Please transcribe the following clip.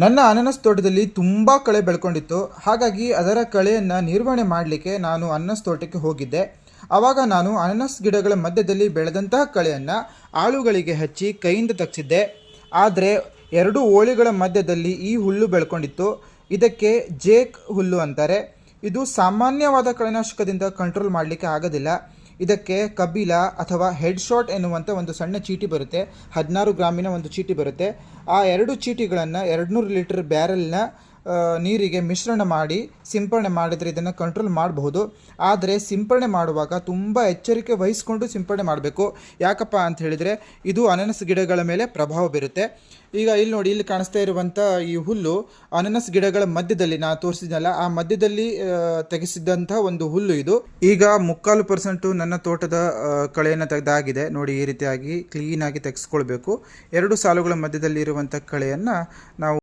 ನನ್ನ ಅನನಸ್ ತೋಟದಲ್ಲಿ ತುಂಬ ಕಳೆ ಬೆಳ್ಕೊಂಡಿತ್ತು. ಹಾಗಾಗಿ ಅದರ ಕಳೆಯನ್ನು ನಿರ್ವಹಣೆ ಮಾಡಲಿಕ್ಕೆ ನಾನು ಅನನಸ್ ತೋಟಕ್ಕೆ ಹೋಗಿದ್ದೆ. ಆವಾಗ ನಾನು ಅನನಸ್ ಗಿಡಗಳ ಮಧ್ಯದಲ್ಲಿ ಬೆಳೆದಂತಹ ಕಳೆಯನ್ನು ಆಳುಗಳಿಗೆ ಹಚ್ಚಿ ಕೈಯಿಂದ ತಗ್ಸಿದ್ದೆ. ಆದರೆ ಎರಡು ಓಳಿಗಳ ಮಧ್ಯದಲ್ಲಿ ಈ ಹುಲ್ಲು ಬೆಳ್ಕೊಂಡಿತ್ತು. ಇದಕ್ಕೆ ಜೇಕ್ ಹುಲ್ಲು ಅಂತಾರೆ. ಇದು ಸಾಮಾನ್ಯವಾದ ಕಳೆನಾಶಕದಿಂದ ಕಂಟ್ರೋಲ್ ಮಾಡಲಿಕ್ಕೆ ಆಗೋದಿಲ್ಲ. ಇದಕ್ಕೆ ಕಬ್ಬಿಲ ಅಥವಾ ಹೆಡ್ ಶಾಟ್ ಎನ್ನುವಂಥ ಒಂದು ಸಣ್ಣ ಚೀಟಿ ಬರುತ್ತೆ. ಹದಿನಾರು ಗ್ರಾಮಿನ ಒಂದು ಚೀಟಿ ಬರುತ್ತೆ. ಆ ಎರಡು ಚೀಟಿಗಳನ್ನು ಎರಡುನೂರು ಲೀಟರ್ ಬ್ಯಾರೆಲ್ನ ನೀರಿಗೆ ಮಿಶ್ರಣ ಮಾಡಿ, ಸಿಂಪರಣೆ ಮಾಡಿದರೆ ಇದನ್ನು ಕಂಟ್ರೋಲ್ ಮಾಡಬಹುದು. ಆದರೆ ಸಿಂಪರಣೆ ಮಾಡುವಾಗ ತುಂಬ ಎಚ್ಚರಿಕೆ ವಹಿಸಿಕೊಂಡು ಸಿಂಪರಣೆ ಮಾಡಬೇಕು. ಯಾಕಪ್ಪ ಅಂತ ಹೇಳಿದರೆ ಇದು ಅನನಸ್ ಗಿಡಗಳ ಮೇಲೆ ಪ್ರಭಾವ ಬೀರುತ್ತೆ. ಈಗ ಇಲ್ಲಿ ನೋಡಿ, ಇಲ್ಲಿ ಕಾಣಿಸ್ತಾ ಇರುವಂಥ ಈ ಹುಲ್ಲು ಅನನಸ್ ಗಿಡಗಳ ಮಧ್ಯದಲ್ಲಿ, ನಾ ತೋರಿಸಿದ್ನಲ್ಲ, ಆ ಮಧ್ಯದಲ್ಲಿ ತೆಗೆಸಿದ್ದಂಥ ಒಂದು ಹುಲ್ಲು ಇದು. ಈಗ ಮುಕ್ಕಾಲು ಪರ್ಸೆಂಟು ನನ್ನ ತೋಟದ ಕಳೆಯನ್ನು ತೆಗೆದಾಗಿದೆ. ನೋಡಿ, ಈ ರೀತಿಯಾಗಿ ಕ್ಲೀನಾಗಿ ತೆಗೆಸ್ಕೊಳ್ಬೇಕು. ಎರಡು ಸಾಲುಗಳ ಮಧ್ಯದಲ್ಲಿ ಇರುವಂಥ ಕಳೆಯನ್ನು ನಾವು